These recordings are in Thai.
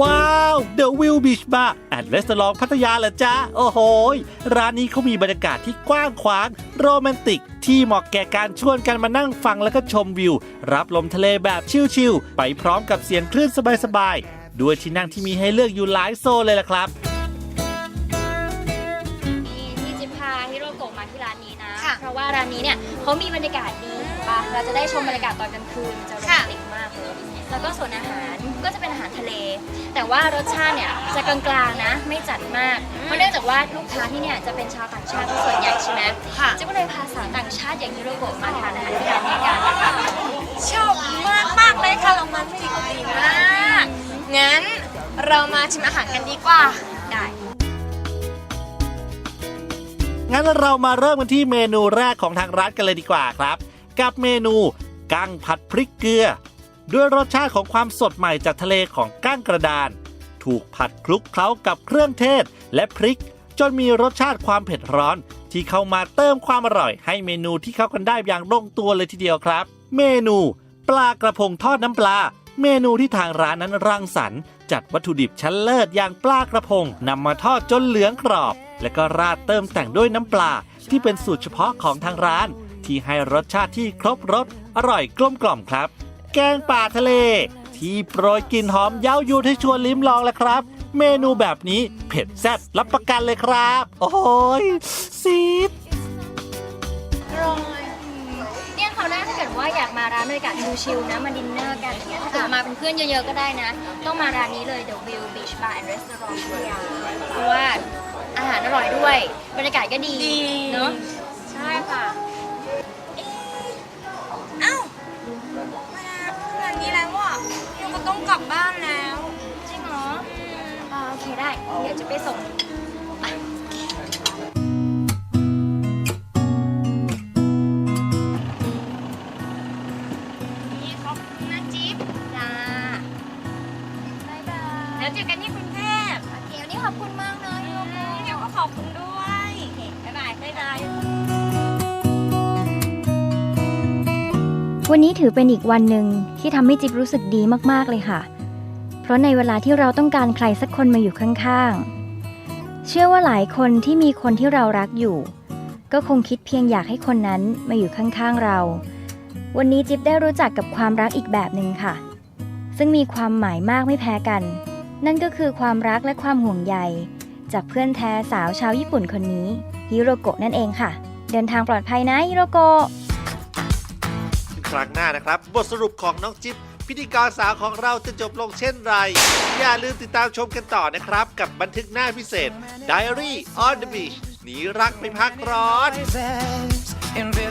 ว้าว The View Beach Bar and Restaurant พัทยาเหรอจ๊ะ โอ้โหยร้านนี้เขามีบรรยากาศที่กว้างขวาง โรแมนติก ที่เหมาะแก่การชวนกันมานั่งฟังแล้วก็ชมวิว รับลมทะเลแบบชิลๆ ไปพร้อมกับเสียงคลื่นสบายๆ ด้วยที่นั่งที่มีให้เลือกอยู่หลายโซนเลยล่ะครับนี่ที่จิ๊บพาฮิโรโกะมาที่ร้านนี้นะ ค่ะเพราะว่าร้านนี้เนี่ยเขามีบรรยากาศดีเห็นปะเราจะได้ชมบรรยากาศตอนกลางคืนจะโรแมค่ะนติกมากเลยแล้วก็ส่วนอาหารก็ จะเป็นอาหารทะเล แต่ว่ารสชาติเนี่ยจะกลางๆนะ ไม่จัดมาก เพราะเนื่องจากว่าลูกค้าที่เนี่ยจะเป็นชาวต่างชาติส่วนใหญ่ใช่ไหมค่ะจิ๊บก็เลยพาสาวต่างชาติอย่างฮิโรโกะมาทานอาหารที่ร้านนี้กันนะคะชอบมากมากๆเลยค่ะโรแมนติกดีมากงั้นเรามาชิมอาหารกันดีกว่า ได้ งั้นเรามาเริ่มกันที่เมนูแรกของทางร้านกันเลยดีกว่าครับ กับเมนูกั้งผัดพริกเกลือ ด้วยรสชาติของความสดใหม่จากทะเลของกั้งกระดาน ถูกผัดคลุกเคล้ากับเครื่องเทศและพริก จนมีรสชาติความเผ็ดร้อน ที่เข้ามาเติมความอร่อย ให้เมนูที่เข้ากันได้อย่างลงตัวเลยทีเดียวครับ เมนู ปลากระพงทอดน้ำปลา เมนูที่ทางร้านนั้นรังสรรค์จัดวัตถุดิบชั้นเลิศอย่างปลากระพงนำมาทอดจนเหลืองกรอบ และก็ราดเติมแต่งด้วยน้ำปลา ที่เป็นสูตรเฉพาะของทางร้าน ที่ให้รสชาติที่ครบรสอร่อยกลมกล่อมครับ แกงป่าทะเล ที่โปรยกลิ่นหอมเย้ายวนให้ชวนลิ้มลองแหละครับ เมนูแบบนี้เผ็ดแซ่บรับประกันเลยครับ โอ้โหยซีดเนี่ยเขาวหน้าถ้าเกิดว่าอยากมาร้านบรรยากาศชิลๆนะมาดินเนอร์กันอย่างเงี้ยถ้าเกิดมาเป็นเพื่อนเยอะๆก็ได้นะ ต้องมาร้านนี้เลย The View Beach Bar and Restaurant พัทยาเพราะว่าอาหารอร่อยด้วย บรรยากาศก็ดีดีเนาะ เคได้เดี๋ยวจะไปส่งนี่ขอบคุณนะจิ๊บจ้าบ๊ายบายเดี๋ยวเจอกันที่กรุงเทพโอเควันนี้ขอบคุณมากนะโยโกเดี๋ยวก็ขอบคุณด้วยโอเคบ๊ายบายบ๊ายบาย วันนี้ถือเป็นอีกวันหนึ่งที่ทำให้จิ๊บรู้สึกดีมากๆเลยค่ะ เพราะในเวลาที่เราต้องการใครสักคนมาอยู่ข้างๆ เชื่อว่าหลายคนที่มีคนที่เรารักอยู่ ก็คงคิดเพียงอยากให้คนนั้นมาอยู่ข้างๆเรา วันนี้จิ๊บได้รู้จักกับความรักอีกแบบหนึ่งค่ะ ซึ่งมีความหมายมากไม่แพ้กัน นั่นก็คือความรักและความห่วงใย จากเพื่อนแท้สาวชาวญี่ปุ่นคนนี้ฮิโรโกะนั่นเองค่ะ เดินทางปลอดภัยนะฮิโรโกะครั้งหน้านะครับ บทสรุปของน้องจิ๊บ พิธีกรสาวของเราจะจบลงเช่นไร อย่าลืมติดตามชมกันต่อนะครับ กับบันทึกหน้าพิเศษ Diary on the Beach หนีรักไปพักร้อน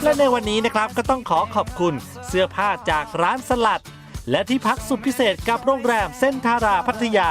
และในวันนี้นะครับก็ต้องขอขอบคุณเสื้อผ้าจากร้านสลัด และที่พักสุดพิเศษกับโรงแรมเส้นทาราพัทยา